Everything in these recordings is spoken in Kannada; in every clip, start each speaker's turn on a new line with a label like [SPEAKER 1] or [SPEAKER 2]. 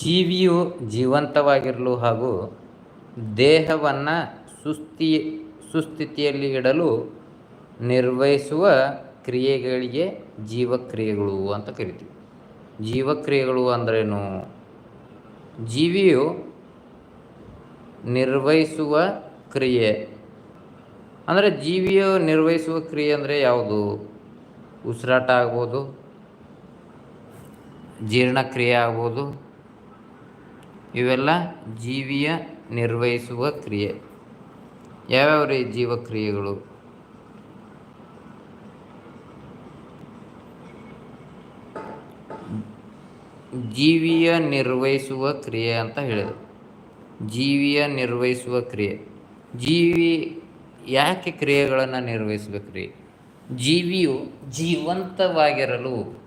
[SPEAKER 1] ಜೀವಿಯು ಜೀವಂತವಾಗಿರಲು ಹಾಗೂ ದೇಹವನ್ನು ಸುಸ್ಥಿ, ಸುಸ್ಥಿತಿಯಲ್ಲಿ ಇಡಲು ನಿರ್ವಹಿಸುವ ಕ್ರಿಯೆಗಳಿಗೆ ಜೀವಕ್ರಿಯೆಗಳು ಅಂತ ಕರಿತೀವಿ. ಜೀವಕ್ರಿಯೆಗಳು ಅಂದ್ರೇನು? ಜೀವಿಯು ನಿರ್ವಹಿಸುವ ಕ್ರಿಯೆ. ಅಂದರೆ ಜೀವಿಯು ನಿರ್ವಹಿಸುವ ಕ್ರಿಯೆ ಅಂದರೆ ಯಾವುದು? ಉಸಿರಾಟ ಆಗ್ಬೋದು, ಜೀರ್ಣಕ್ರಿಯೆ ಆಗ್ಬೋದು ಇವೆಲ್ಲ ಜೀವಿಯ ನಿರ್ವಹಿಸುವ ಕ್ರಿಯೆ. ಯಾವ್ಯಾವ ರೀ ಜೀವಕ್ರಿಯೆಗಳು? ಜೀವಿಯ ನಿರ್ವಹಿಸುವ ಕ್ರಿಯೆ ಅಂತ ಹೇಳಿದರು. ಜೀವಿಯ ನಿರ್ವಹಿಸುವ ಕ್ರಿಯೆ. ಜೀವಿ ಯಾಕೆ ಕ್ರಿಯೆಗಳನ್ನು ನಿರ್ವಹಿಸಬೇಕ್ರಿ? ಜೀವಿಯು ಜೀವಂತವಾಗಿರಲು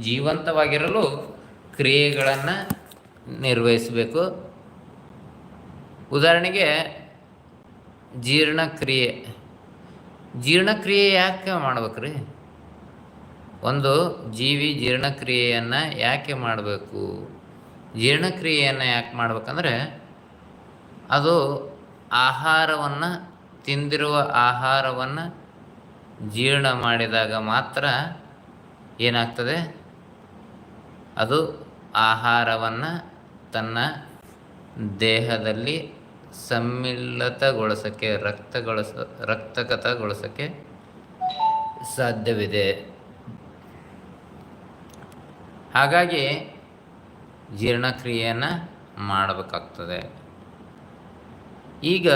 [SPEAKER 1] ಜೀವಂತವಾಗಿರಲು ಕ್ರಿಯೆಗಳನ್ನು ನಿರ್ವಹಿಸಬೇಕು. ಉದಾಹರಣೆಗೆ ಜೀರ್ಣಕ್ರಿಯೆ. ಜೀರ್ಣಕ್ರಿಯೆ ಯಾಕೆ ಮಾಡ್ಬೇಕ್ರಿ? ಒಂದು ಜೀವಿ ಜೀರ್ಣಕ್ರಿಯೆಯನ್ನು ಯಾಕೆ ಮಾಡಬೇಕು? ಜೀರ್ಣಕ್ರಿಯೆಯನ್ನು ಯಾಕೆ ಮಾಡ್ಬೇಕಂದ್ರೆ ಅದು ಆಹಾರವನ್ನು, ತಿಂದಿರುವ ಆಹಾರವನ್ನು ಜೀರ್ಣ ಮಾಡಿದಾಗ ಮಾತ್ರ ಏನಾಗ್ತದೆ? ಅದು ಆಹಾರವನ್ನು ತನ್ನ ದೇಹದಲ್ಲಿ ಸಮ್ಮಿಳಿತಗೊಳಿಸೋಕ್ಕೆ ರಕ್ತಗೊಳಿಸ ರಕ್ತಗತಗೊಳಿಸೋಕ್ಕೆ ಸಾಧ್ಯವಿದೆ. ಹಾಗಾಗಿ ಜೀರ್ಣಕ್ರಿಯೆಯನ್ನು ಮಾಡಬೇಕಾಗ್ತದೆ. ಈಗ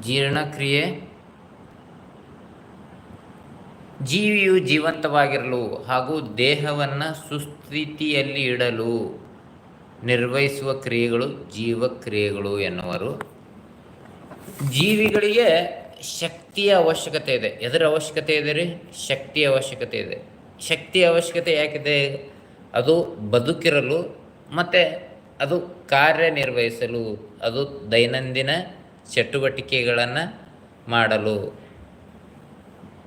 [SPEAKER 1] ಜೀರ್ಣಕ್ರಿಯೆ, ಜೀವಿಯು ಜೀವಂತವಾಗಿರಲು ಹಾಗೂ ದೇಹವನ್ನು ಸುಸ್ಥಿತಿಯಲ್ಲಿ ಇಡಲು ನಿರ್ವಹಿಸುವ ಕ್ರಿಯೆಗಳು ಜೀವಕ್ರಿಯೆಗಳು ಎನ್ನುವರು. ಜೀವಿಗಳಿಗೆ ಶಕ್ತಿಯ ಅವಶ್ಯಕತೆ ಇದೆ. ಎದರ ಅವಶ್ಯಕತೆ ಇದೆ ರೀ? ಶಕ್ತಿಯ ಅವಶ್ಯಕತೆ ಇದೆ. ಶಕ್ತಿಯ ಅವಶ್ಯಕತೆ ಯಾಕಿದೆ? ಅದು ಬದುಕಿರಲು ಮತ್ತು ಅದು ಕಾರ್ಯನಿರ್ವಹಿಸಲು, ಅದು ದೈನಂದಿನ ಚಟುವಟಿಕೆಗಳನ್ನು ಮಾಡಲು.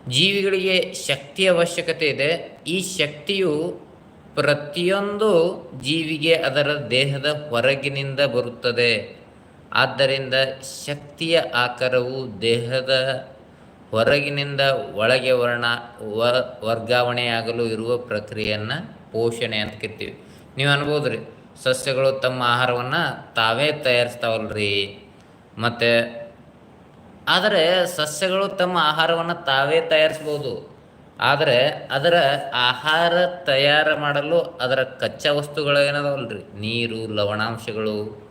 [SPEAKER 1] ಜೀವಿಗಳಿಗೆ ಶಕ್ತಿಯ ಅವಶ್ಯಕತೆ ಇದೆ. ಈ ಶಕ್ತಿಯು ಪ್ರತಿಯೊಂದು ಜೀವಿಗೆ ಅದರ ದೇಹದ ಹೊರಗಿನಿಂದ ಬರುತ್ತದೆ. ಆದ್ದರಿಂದ ಶಕ್ತಿಯ ಆಕಾರವು ದೇಹದ ಹೊರಗಿನಿಂದ ಒಳಗೆ ವರ್ಣ ವರ್ಗಾವಣೆಯಾಗಲು ಇರುವ ಪ್ರಕ್ರಿಯೆಯನ್ನು ಪೋಷಣೆ ಅಂತ ಕರಿತೀವಿ. ನೀವು ಅನ್ಬೋದು ರೀ ಸಸ್ಯಗಳು ತಮ್ಮ ಆಹಾರವನ್ನು ತಾವೇ ತಯಾರಿಸ್ತಾವಲ್ರಿ. ಮತ್ತು ಆದರೆ ಸಸ್ಯಗಳು ತಮ್ಮ ಆಹಾರವನ್ನು ತಾವೇ ತಯಾರಿಸ್ಬೋದು. ಆದರೆ ಅದರ ಆಹಾರ ತಯಾರು ಮಾಡಲು ಅದರ ಕಚ್ಚಾ ವಸ್ತುಗಳು ರೀ ನೀರು, ಲವಣಾಂಶಗಳು,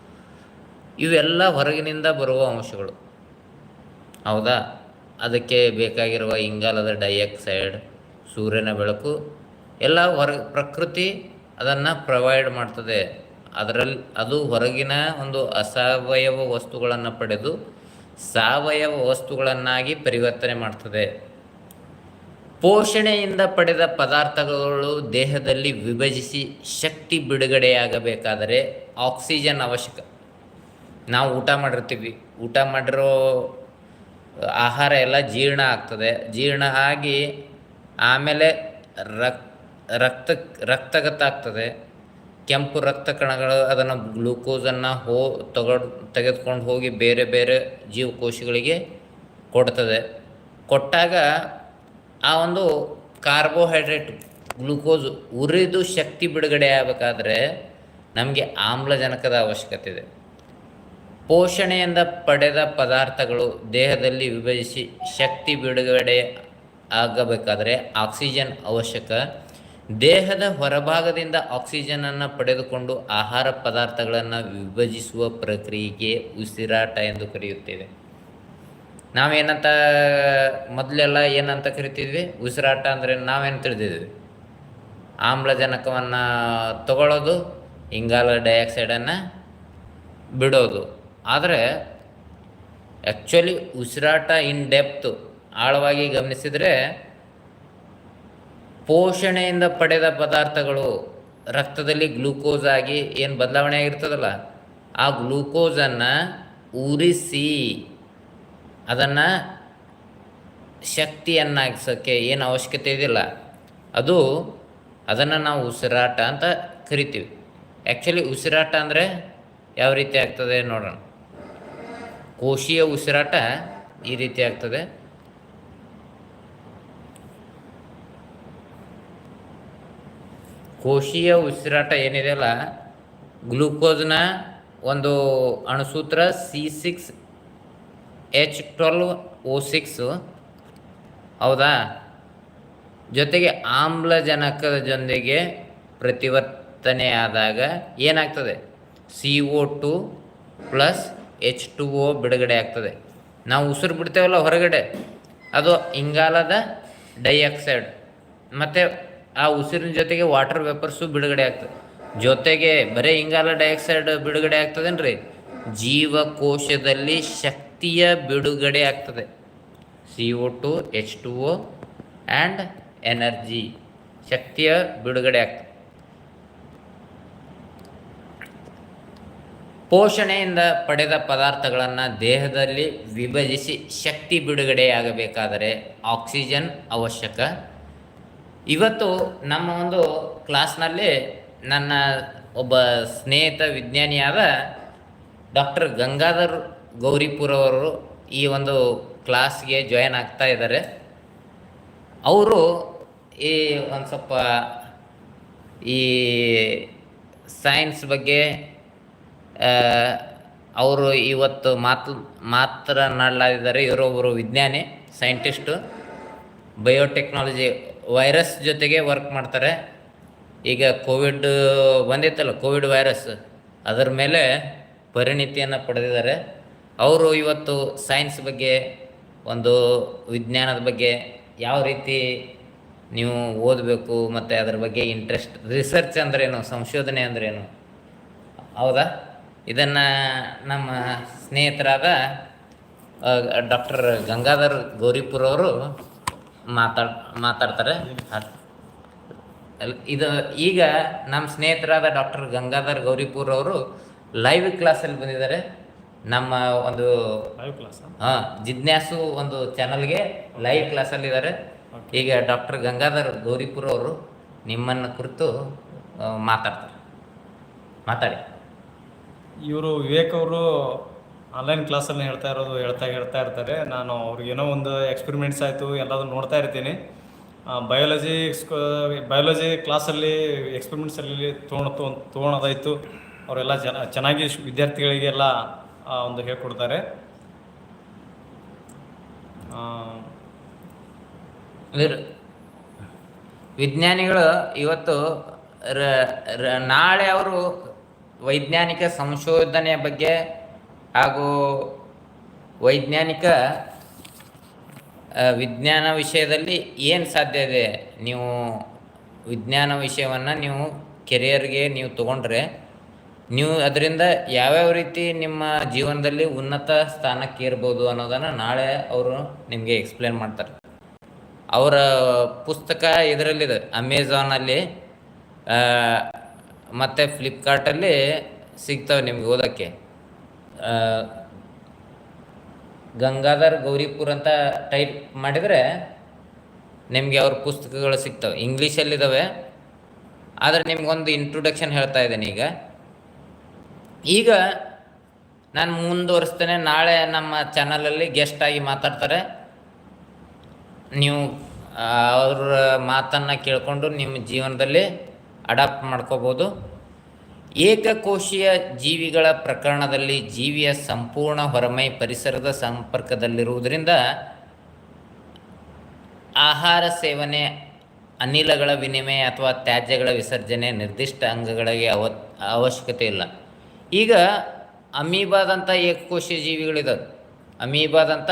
[SPEAKER 1] ಇವೆಲ್ಲ ಹೊರಗಿನಿಂದ ಬರುವ ಅಂಶಗಳು. ಹೌದಾ? ಅದಕ್ಕೆ ಬೇಕಾಗಿರುವ ಇಂಗಾಲದ ಡೈಆಕ್ಸೈಡ್, ಸೂರ್ಯನ ಬೆಳಕು, ಎಲ್ಲ ಹೊರ ಪ್ರಕೃತಿ ಅದನ್ನು ಪ್ರೊವೈಡ್ ಮಾಡ್ತದೆ. ಅದರಲ್ಲಿ ಅದು ಹೊರಗಿನ ಒಂದು ಅಸಾವಯವ ವಸ್ತುಗಳನ್ನು ಪಡೆದು ಸಾವಯವ ವಸ್ತುಗಳನ್ನಾಗಿ ಪರಿವರ್ತನೆ ಮಾಡ್ತದೆ. ಪೋಷಣೆಯಿಂದ ಪಡೆದ ಪದಾರ್ಥಗಳು ದೇಹದಲ್ಲಿ ವಿಭಜಿಸಿ ಶಕ್ತಿ ಬಿಡುಗಡೆಯಾಗಬೇಕಾದರೆ ಆಕ್ಸಿಜನ್ ಅವಶ್ಯಕ. ನಾವು ಊಟ ಮಾಡಿರ್ತೀವಿ. ಊಟ ಮಾಡಿರೋ ಆಹಾರ ಎಲ್ಲ ಜೀರ್ಣ ಆಗ್ತದೆ. ಜೀರ್ಣ ಆಗಿ ಆಮೇಲೆ ರಕ್ ರಕ್ತ ರಕ್ತಗತ ಆಗ್ತದೆ. ಕೆಂಪು ರಕ್ತ ಕಣಗಳು, ಅದನ್ನು ಗ್ಲೂಕೋಸನ್ನು ಹೋ ತಗೊಂಡು ತೆಗೆದುಕೊಂಡು ಹೋಗಿ ಬೇರೆ ಬೇರೆ ಜೀವಕೋಶಗಳಿಗೆ ಕೊಡ್ತದೆ. ಕೊಟ್ಟಾಗ ಆ ಒಂದು ಕಾರ್ಬೋಹೈಡ್ರೇಟ್ ಗ್ಲೂಕೋಸ್ ಉರಿದು ಶಕ್ತಿ ಬಿಡುಗಡೆ ಆಗಬೇಕಾದ್ರೆ ನಮಗೆ ಆಮ್ಲಜನಕದ ಅವಶ್ಯಕತೆ ಇದೆ. ಪೋಷಣೆಯಿಂದ ಪಡೆದ ಪದಾರ್ಥಗಳು ದೇಹದಲ್ಲಿ ವಿಭಜಿಸಿ ಶಕ್ತಿ ಬಿಡುಗಡೆ ಆಗಬೇಕಾದರೆ ಆಕ್ಸಿಜನ್ ಅವಶ್ಯಕ. ದೇಹದ ಹೊರಭಾಗದಿಂದ ಆಕ್ಸಿಜನನ್ನು ಪಡೆದುಕೊಂಡು ಆಹಾರ ಪದಾರ್ಥಗಳನ್ನು ವಿಭಜಿಸುವ ಪ್ರಕ್ರಿಯೆಗೆ ಉಸಿರಾಟ ಎಂದು ಕರೆಯುತ್ತೇವೆ. ನಾವೇನಂತ ಮೊದಲೆಲ್ಲ ಏನಂತ ಕರಿತಿದ್ವಿ? ಉಸಿರಾಟ ಅಂದರೆ ನಾವೇನು ತಿಳಿದಿದ್ವಿ? ಆಮ್ಲಜನಕವನ್ನು ತಗೊಳ್ಳೋದು ಇಂಗಾಲ ಡೈಆಕ್ಸೈಡನ್ನು ಬಿಡೋದು. ಆದರೆ ಆ್ಯಕ್ಚುಲಿ ಉಸಿರಾಟ ಇನ್ ಡೆಪ್ತು ಆಳವಾಗಿ ಗಮನಿಸಿದರೆ ಪೋಷಣೆಯಿಂದ ಪಡೆದ ಪದಾರ್ಥಗಳು ರಕ್ತದಲ್ಲಿ ಗ್ಲೂಕೋಸ್ ಆಗಿ ಏನು ಬದಲಾವಣೆ ಆಗಿರ್ತದಲ್ಲ? ಆ ಗ್ಲೂಕೋಸನ್ನು ಉರಿಸಿ ಅದನ್ನು ಶಕ್ತಿಯನ್ನಾಗಿಸೋಕ್ಕೆ ಏನು ಅವಶ್ಯಕತೆ ಇದಿಲ್ಲ. ಅದು ಅದನ್ನು ನಾವು ಉಸಿರಾಟ ಅಂತ ಕರಿತೀವಿ. ಆ್ಯಕ್ಚುಲಿ ಉಸಿರಾಟ ಅಂದರೆ ಯಾವ ರೀತಿ ಆಗ್ತದೆ ನೋಡೋಣ. ಕೋಶೀಯ ಉಸಿರಾಟ ಈ ರೀತಿ ಆಗ್ತದೆ. ಕೋಶೀಯ ಉಸಿರಾಟ ಏನಿದೆಯಲ್ಲ ಗ್ಲೂಕೋಸ್ನ ಒಂದು ಅಣುಸೂತ್ರ C six H twelve O six ಹೌದಾ? ಜೊತೆಗೆ ಆಮ್ಲಜನಕದ ಜೊತೆಗೆ ಪ್ರತಿವರ್ತನೆಯಾದಾಗ ಏನಾಗ್ತದೆ? C O two plus H two O ಬಿಡುಗಡೆ ಆಗ್ತದೆ. ನಾವು ಉಸಿರು ಬಿಡ್ತೇವಲ್ಲ ಹೊರಗಡೆ, ಅದು ಇಂಗಾಲದ ಡೈಆಕ್ಸೈಡ್. ಮತ್ತು ಆ ಉಸಿರಿನ ಜೊತೆಗೆ ವಾಟರ್ ವೇಪರ್ಸು ಬಿಡುಗಡೆ ಆಗ್ತದೆ. ಜೊತೆಗೆ ಬರೀ ಇಂಗಾಲ ಡೈಆಕ್ಸೈಡ್ ಬಿಡುಗಡೆ ಆಗ್ತದೇನ್ರಿ? ಜೀವಕೋಶದಲ್ಲಿ ಶಕ್ತಿಯ ಬಿಡುಗಡೆ ಆಗ್ತದೆ. C O two H two O and energy ಶಕ್ತಿಯ ಬಿಡುಗಡೆ ಆಗ್ತದೆ. ಪೋಷಣೆಯಿಂದ ಪಡೆದ ಪದಾರ್ಥಗಳನ್ನು ದೇಹದಲ್ಲಿ ವಿಭಜಿಸಿ ಶಕ್ತಿ ಬಿಡುಗಡೆಯಾಗಬೇಕಾದರೆ ಆಕ್ಸಿಜನ್ ಅವಶ್ಯಕ. ಇವತ್ತು ನಮ್ಮ ಒಂದು ಕ್ಲಾಸ್ನಲ್ಲಿ ನನ್ನ ಒಬ್ಬ ಸ್ನೇಹಿತ ವಿಜ್ಞಾನಿಯಾದ ಡಾಕ್ಟರ್ ಗಂಗಾಧರ್ ಗೌರಿಪುರವರು ಈ ಒಂದು ಕ್ಲಾಸ್ಗೆ ಜಾಯ್ನ್ ಆಗ್ತಾ ಇದ್ದಾರೆ. ಅವರು ಈ ಒಂದು ಸ್ವಲ್ಪ ಈ ಸೈನ್ಸ್ ಬಗ್ಗೆ ಅವರು ಇವತ್ತು ಮಾತು ಮಾತನಾಡಲಾಗಿದ್ದಾರೆ ಇವರೊಬ್ಬರು ವಿಜ್ಞಾನಿ, ಸೈಂಟಿಸ್ಟು, ಬಯೋಟೆಕ್ನಾಲಜಿ ವೈರಸ್ ಜೊತೆಗೆ ವರ್ಕ್ ಮಾಡ್ತಾರೆ. ಈಗ ಕೋವಿಡ್ ಬಂದಿತ್ತಲ್ಲ ಕೋವಿಡ್ ವೈರಸ್ ಅದರ ಮೇಲೆ ಪರಿಣಿತಿಯನ್ನು ಪಡೆದಿದ್ದಾರೆ. ಅವರು ಇವತ್ತು ಸೈನ್ಸ್ ಬಗ್ಗೆ, ಒಂದು ವಿಜ್ಞಾನದ ಬಗ್ಗೆ ಯಾವ ರೀತಿ ನೀವು ಓದಬೇಕು, ಮತ್ತು ಅದರ ಬಗ್ಗೆ ಇಂಟ್ರೆಸ್ಟ್ ರಿಸರ್ಚ್ ಅಂದ್ರೇನು, ಸಂಶೋಧನೆ ಅಂದ್ರೇನು? ಹೌದಾ? ಇದನ್ನು ನಮ್ಮ ಸ್ನೇಹಿತರಾದ ಡಾಕ್ಟರ್ ಗಂಗಾಧರ್ ಗೌರಿಪುರ್ ಅವರು ಮಾತಾಡ್ ಮಾತಾಡ್ತಾರೆ. ಇದು ಈಗ ನಮ್ಮ ಸ್ನೇಹಿತರಾದ ಡಾಕ್ಟರ್ ಗಂಗಾಧರ್ ಗೌರಿಪುರ್ ಅವರು ಲೈವ್ ಕ್ಲಾಸಲ್ಲಿ ಬಂದಿದ್ದಾರೆ. ನಮ್ಮ ಒಂದು
[SPEAKER 2] ಲೈವ್ ಕ್ಲಾಸ್
[SPEAKER 1] ಹಾಂ ಜಿಜ್ಞಾಸು ಒಂದು ಚಾನಲ್ಗೆ ಲೈವ್ ಕ್ಲಾಸಲ್ಲಿ ಇದ್ದಾರೆ. ಈಗ ಡಾಕ್ಟರ್ ಗಂಗಾಧರ್ ಗೌರಿಪುರ್ ಅವರು ನಿಮ್ಮನ್ನು ಕುರಿತು ಮಾತಾಡ್ತಾರೆ. ಮಾತಾಡಿ.
[SPEAKER 2] ಇವರು ವಿವೇಕ್ ಅವರು ಆನ್ಲೈನ್ ಕ್ಲಾಸಲ್ಲಿ ಹೇಳ್ತಾ ಇರೋದು, ಹೇಳ್ತಾ ಹೇಳ್ತಾ ಇರ್ತಾರೆ. ನಾನು ಅವ್ರಿಗೆ ಏನೋ ಒಂದು ಎಕ್ಸ್ಪೆರಿಮೆಂಟ್ಸ್ ಆಯಿತು ಎಲ್ಲದೂ ನೋಡ್ತಾ ಇರ್ತೀನಿ. ಬಯಾಲಜಿ ಬಯಾಲಜಿ ಕ್ಲಾಸಲ್ಲಿ ಎಕ್ಸ್ಪೆರಿಮೆಂಟ್ಸಲ್ಲಿ ತೊಗೊಂಡು ತೊಗೊಳೋದಾಯಿತು ಅವರೆಲ್ಲ ಜನ ಚೆನ್ನಾಗಿ ವಿದ್ಯಾರ್ಥಿಗಳಿಗೆಲ್ಲ ಒಂದು ಹೇಳ್ಕೊಡ್ತಾರೆ.
[SPEAKER 1] ವಿಜ್ಞಾನಿಗಳು ಇವತ್ತು ನಾಳೆ ಅವರು ವೈಜ್ಞಾನಿಕ ಸಂಶೋಧನೆಯ ಬಗ್ಗೆ ಹಾಗೂ ವೈಜ್ಞಾನಿಕ ವಿಜ್ಞಾನ ವಿಷಯದಲ್ಲಿ ಏನು ಸಾಧ್ಯ ಇದೆ? ನೀವು ವಿಜ್ಞಾನ ವಿಷಯವನ್ನು ನೀವು ಕೆರಿಯರ್ಗೆ ನೀವು ತಗೊಂಡ್ರೆ, ನೀವು ಅದರಿಂದ ಯಾವ್ಯಾವ ರೀತಿ ನಿಮ್ಮ ಜೀವನದಲ್ಲಿ ಉನ್ನತ ಸ್ಥಾನಕ್ಕೆ ಇರ್ಬೋದು ಅನ್ನೋದನ್ನು ನಾಳೆ ಅವರು ನಿಮಗೆ ಎಕ್ಸ್ಪ್ಲೇನ್ ಮಾಡ್ತಾರೆ. ಅವರ ಪುಸ್ತಕ ಇದರಲ್ಲಿದೆ ಅಮೆಝಾನಲ್ಲಿ ಮತ್ತು ಫ್ಲಿಪ್ಕಾರ್ಟಲ್ಲಿ ಸಿಗ್ತವೆ ನಿಮ್ಗೆ ಓದೋಕ್ಕೆ. ಗಂಗಾಧರ್ ಗೌರಿಪುರ್ ಅಂತ ಟೈಪ್ ಮಾಡಿದರೆ ನಿಮಗೆ ಅವ್ರ ಪುಸ್ತಕಗಳು ಸಿಗ್ತವೆ. ಇಂಗ್ಲೀಷಲ್ಲಿದ್ದಾವೆ ಆದರೆ ನಿಮಗೊಂದು ಇಂಟ್ರೊಡಕ್ಷನ್ ಹೇಳ್ತಾ ಇದ್ದೇನೆ ಈಗ. ಈಗ ನಾನು ಮುಂದುವರಿಸ್ತೇನೆ. ನಾಳೆ ನಮ್ಮ ಚಾನಲಲ್ಲಿ ಗೆಸ್ಟ್ ಆಗಿ ಮಾತಾಡ್ತಾರೆ. ನೀವು ಅವ್ರ ಮಾತನ್ನು ಕೇಳಿಕೊಂಡು ನಿಮ್ಮ ಜೀವನದಲ್ಲಿ ಅಡಾಪ್ಟ್ ಮಾಡ್ಕೋಬೋದು. ಏಕಕೋಶೀಯ ಜೀವಿಗಳ ಪ್ರಕರಣದಲ್ಲಿ ಜೀವಿಯ ಸಂಪೂರ್ಣ ಹೊರಮೈ ಪರಿಸರದ ಸಂಪರ್ಕದಲ್ಲಿರುವುದರಿಂದ ಆಹಾರ ಸೇವನೆ ಅನಿಲಗಳ ವಿನಿಮಯ ಅಥವಾ ತ್ಯಾಜ್ಯಗಳ ವಿಸರ್ಜನೆ ನಿರ್ದಿಷ್ಟ ಅಂಗಗಳಿಗೆ ಅವ ಅವಶ್ಯಕತೆ ಇಲ್ಲ. ಈಗ ಅಮೀಬಾದಂಥ ಏಕಕೋಶೀಯ ಜೀವಿಗಳಿದ್ದಾವೆ ಅಮೀಬಾದಂಥ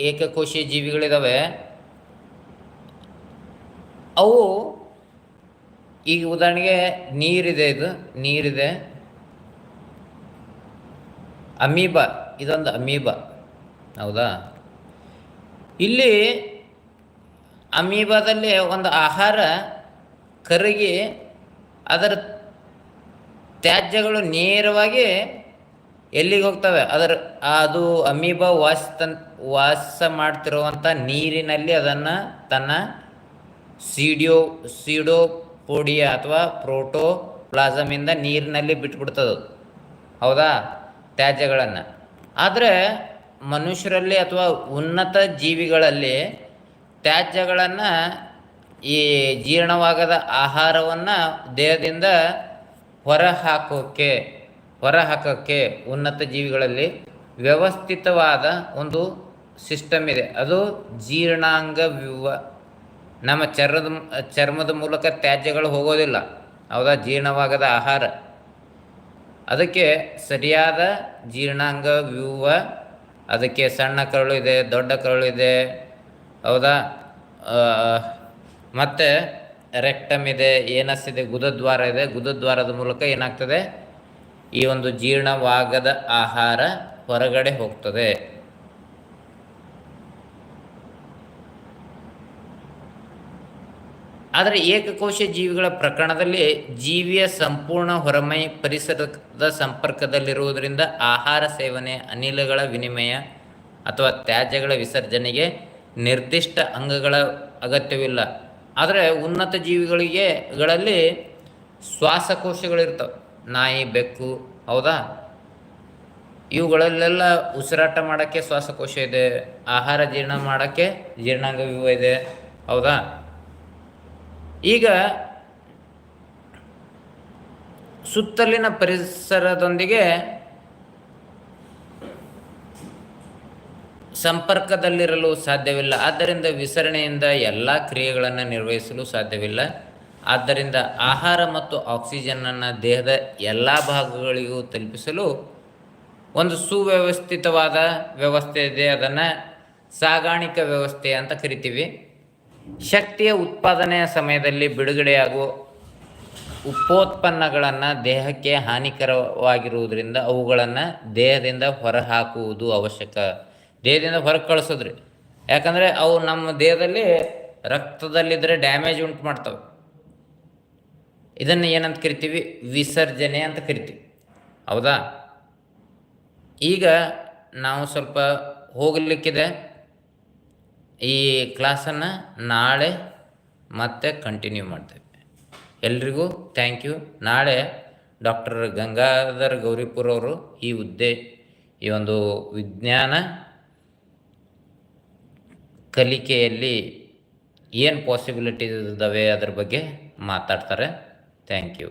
[SPEAKER 1] ಏಕಕೋಶೀಯ ಜೀವಿಗಳಿದ್ದಾವೆ ಅವು ಈಗ ಉದಾಹರಣೆಗೆ ನೀರಿದೆ ಇದು, ನೀರಿದೆ. ಅಮೀಬ, ಇದೊಂದು ಅಮೀಬ. ಹೌದಾ? ಇಲ್ಲಿ ಅಮೀಬಾದಲ್ಲಿ ಒಂದು ಆಹಾರ ಕರಗಿ ಅದರ ತ್ಯಾಜ್ಯಗಳು ನೇರವಾಗಿ ಎಲ್ಲಿಗೆ ಹೋಗ್ತವೆ? ಅದರ, ಅದು ಅಮೀಬಾ ವಾಸ ವಾಸ ಮಾಡ್ತಿರುವಂಥ ನೀರಿನಲ್ಲಿ ಅದನ್ನು ತನ್ನ ಸೀಡಿಯೋ ಸೀಡೋಪೋಡಿಯಾ ಅಥವಾ ಪ್ರೋಟೋ ಪ್ಲಾಸಮಿಂದ ನೀರಿನಲ್ಲಿ ಬಿಟ್ಬಿಡ್ತದು ಹೌದಾ? ತ್ಯಾಜ್ಯಗಳನ್ನು. ಆದರೆ ಮನುಷ್ಯರಲ್ಲಿ ಅಥವಾ ಉನ್ನತ ಜೀವಿಗಳಲ್ಲಿ ತ್ಯಾಜ್ಯಗಳನ್ನು ಈ ಜೀರ್ಣವಾಗದ ಆಹಾರವನ್ನು ದೇಹದಿಂದ ಹೊರ ಹಾಕೋಕ್ಕೆ ಉನ್ನತ ಜೀವಿಗಳಲ್ಲಿ ವ್ಯವಸ್ಥಿತವಾದ ಒಂದು ಸಿಸ್ಟಮ್ ಇದೆ. ಅದು ಜೀರ್ಣಾಂಗ ವ್ಯೂಹ ನಮ್ಮ ಚರ್ಮದ ಚರ್ಮದ ಮೂಲಕ ತ್ಯಾಜ್ಯಗಳು ಹೋಗೋದಿಲ್ಲ. ಹೌದಾ? ಜೀರ್ಣವಾಗದ ಆಹಾರ. ಅದಕ್ಕೆ ಸರಿಯಾದ ಜೀರ್ಣಾಂಗ ವ್ಯೂವ ಅದಕ್ಕೆ ಸಣ್ಣ ಕರಳು ಇದೆ, ದೊಡ್ಡ ಕರಳು ಇದೆ, ಹೌದಾ? ಮತ್ತು ರೆಕ್ಟಮ್ ಇದೆ, ಏನಸ್ ಇದೆ, ಗುದದ್ವಾರ ಇದೆ. ಗುದದ್ವಾರದ ಮೂಲಕ ಏನಾಗ್ತದೆ? ಈ ಒಂದು ಜೀರ್ಣವಾಗದ ಆಹಾರ ಹೊರಗಡೆ ಹೋಗ್ತದೆ. ಆದರೆ ಏಕಕೋಶ ಜೀವಿಗಳ ಪ್ರಕರಣದಲ್ಲಿ ಜೀವಿಯ ಸಂಪೂರ್ಣ ಹೊರಮೈ ಪರಿಸರದ ಸಂಪರ್ಕದಲ್ಲಿರುವುದರಿಂದ ಆಹಾರ ಸೇವನೆ, ಅನಿಲಗಳ ವಿನಿಮಯ ಅಥವಾ ತ್ಯಾಜ್ಯಗಳ ವಿಸರ್ಜನೆಗೆ ನಿರ್ದಿಷ್ಟ ಅಂಗಗಳ ಅಗತ್ಯವಿಲ್ಲ. ಆದರೆ ಉನ್ನತ ಜೀವಿಗಳಿಗೆ ಗಳಲ್ಲಿ ಶ್ವಾಸಕೋಶಗಳಿರ್ತವೆ. ನಾಯಿ, ಬೆಕ್ಕು, ಹೌದಾ? ಇವುಗಳಲ್ಲೆಲ್ಲ ಉಸಿರಾಟ ಮಾಡೋಕ್ಕೆ ಶ್ವಾಸಕೋಶ ಇದೆ, ಆಹಾರ ಜೀರ್ಣ ಮಾಡೋಕ್ಕೆ ಜೀರ್ಣಾಂಗ ಇದೆ ಹೌದಾ? ಈಗ ಸುತ್ತಲಿನ ಪರಿಸರದೊಂದಿಗೆ ಸಂಪರ್ಕದಲ್ಲಿರಲು ಸಾಧ್ಯವಿಲ್ಲ. ಆದ್ದರಿಂದ ವಿಸರಣೆಯಿಂದ ಎಲ್ಲ ಕ್ರಿಯೆಗಳನ್ನು ನಿರ್ವಹಿಸಲು ಸಾಧ್ಯವಿಲ್ಲ. ಆದ್ದರಿಂದ ಆಹಾರ ಮತ್ತು ಆಕ್ಸಿಜನನ್ನು ದೇಹದ ಎಲ್ಲ ಭಾಗಗಳಿಗೂ ತಲುಪಿಸಲು ಒಂದು ಸುವ್ಯವಸ್ಥಿತವಾದ ವ್ಯವಸ್ಥೆ ಇದೆ. ಅದನ್ನು ಸಾಗಾಣಿಕ ವ್ಯವಸ್ಥೆ ಅಂತ ಕರಿತೀವಿ. ಶಕ್ತಿಯ ಉತ್ಪಾದನೆಯ ಸಮಯದಲ್ಲಿ ಬಿಡುಗಡೆಯಾಗುವ ಉಪೋತ್ಪನ್ನಗಳನ್ನು ದೇಹಕ್ಕೆ ಹಾನಿಕರವಾಗಿರುವುದರಿಂದ ಅವುಗಳನ್ನು ದೇಹದಿಂದ ಹೊರಹಾಕುವುದು ಅವಶ್ಯಕ. ದೇಹದಿಂದ ಹೊರ ಕಳಿಸೋದ್ರಿ ಯಾಕಂದರೆ ಅವು ನಮ್ಮ ದೇಹದಲ್ಲಿ ರಕ್ತದಲ್ಲಿದ್ದರೆ ಡ್ಯಾಮೇಜ್ ಉಂಟು ಮಾಡ್ತವೆ. ಇದನ್ನು ಏನಂತ ಕರಿತೀವಿ? ವಿಸರ್ಜನೆ ಅಂತ ಕರಿತೀವಿ. ಹೌದಾ? ಈಗ ನಾವು ಸ್ವಲ್ಪ ಹೋಗಲಿಕ್ಕಿದೆ. ಈ ಕ್ಲಾಸನ್ನು ನಾಳೆ ಮತ್ತೆ ಕಂಟಿನ್ಯೂ ಮಾಡ್ತೇವೆ. ಎಲ್ರಿಗೂ ಥ್ಯಾಂಕ್ ಯು ನಾಳೆ ಡಾಕ್ಟರ್ ಗಂಗಾಧರ್ ಗೌರಿಪುರ್ ಅವರು ಈ ಹುದ್ದೆ, ಈ ಒಂದು ವಿಜ್ಞಾನ ಕಲಿಕೆಯಲ್ಲಿ ಏನು ಪಾಸಿಬಿಲಿಟೀಸ್ ಇದ್ದಾವೆ ಅದ್ರ ಬಗ್ಗೆ ಮಾತಾಡ್ತಾರೆ. Thank you